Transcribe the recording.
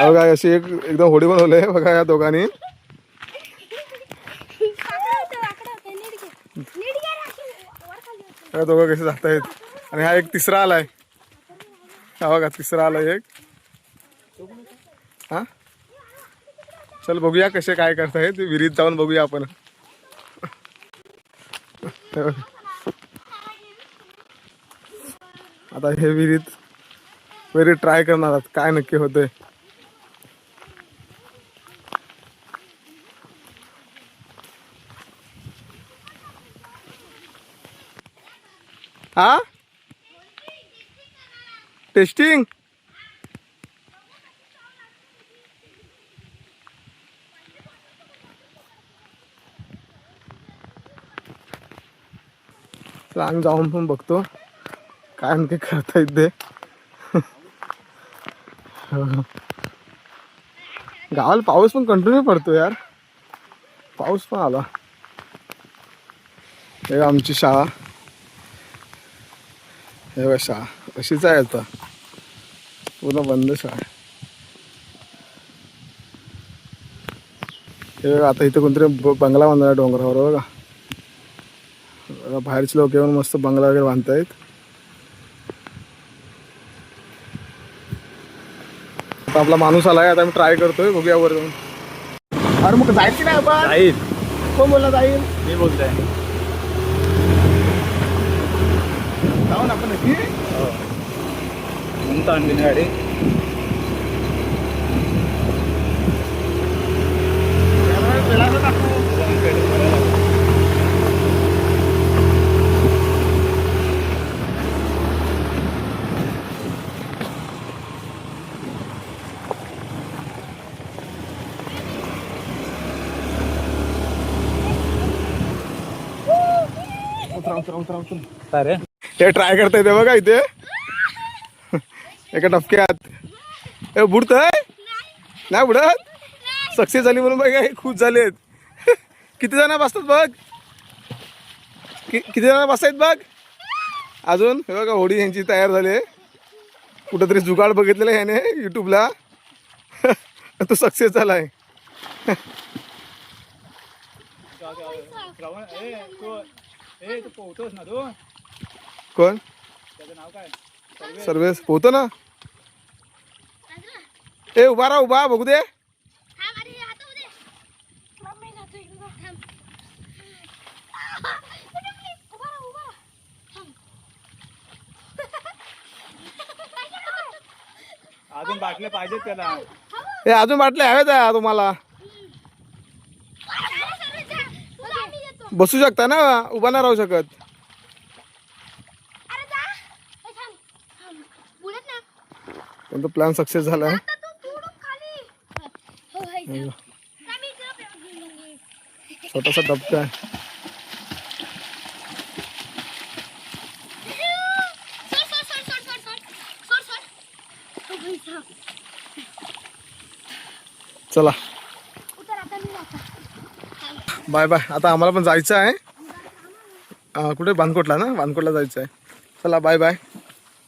बघा अशी एक एकदम होडी बनवली आहे बघा या दोघांनी. या दोघं कसे जात आहेत आणि हा एक तिसरा आलाय. हा बघा तिसरा आलाय एक. हा? चल बघूया कसे काय करतायत. विहिरीत जाऊन बघूया आपण. आता हे विहिरीत विहिरीत ट्राय करणार आहात. काय नक्की होतंय. हा? टेस्टिंग चला आम्ही जाऊन पण बघतो. काय म्हणते करता येते गावाला पाऊस पण कंटिन्यू पडतो यार. पाऊस पण आला. हे आमची शाळा. हे बघ शाळा. अशीच आहे आता. पूर्ण बंद शाळा. आहे. हे बघा आता इथे कोणतरी बंगला बांधला डोंगरावर बघा. बघा, बाहेरचे लोक येऊन मस्त बंगला वगैरे बांधतायत. आता आपला माणूस आलाय आता मी ट्राय करतोय बघूया वर जाऊन अरे मग जायचं नाही आपण? जाईल. कोण बोलला जाईल? मी बोलतोय. Tahun apa lagi? Oh. Mentah ini hari. Outra, outra, outra, outra. Tá, né? हे ट्राय करता येते बघा इथे. एका टपक्यात हे बुडतंय? नाही बुडत? सक्सेस झाली म्हणून बघा हे खुश झालेत. किती जण बसतात बघ? कि किती जण बसतायत बघ? अजून हे बघा होडी यांची तयार झाली कुठंतरी जुगाड बघितलेला ह्याने यूट्यूबला तो सक्सेस झाला आहे. ना कोण? सर्वेस पोहतो ना? ए उभा राहा उभा बघू दे. हात. अजून बाटल्या पाहिजेत त्याला. हे अजून बाटल्या हव्यात आहे तुम्हाला. बसू शकता ना? उभा नाही राहू शकत अरे, जा. ए, थांब. थांब. बुडत ना. पण तो प्लॅन सक्सेस झाला आहे. हो. थांब, इकडं. छोटासा डबका आहे. हो. चला. Bye bye. आता आम्हाला पण जायचं आहे. कुठे? बांधकोटला ना? बांधकोटला जायचं आहे. चला बाय बाय.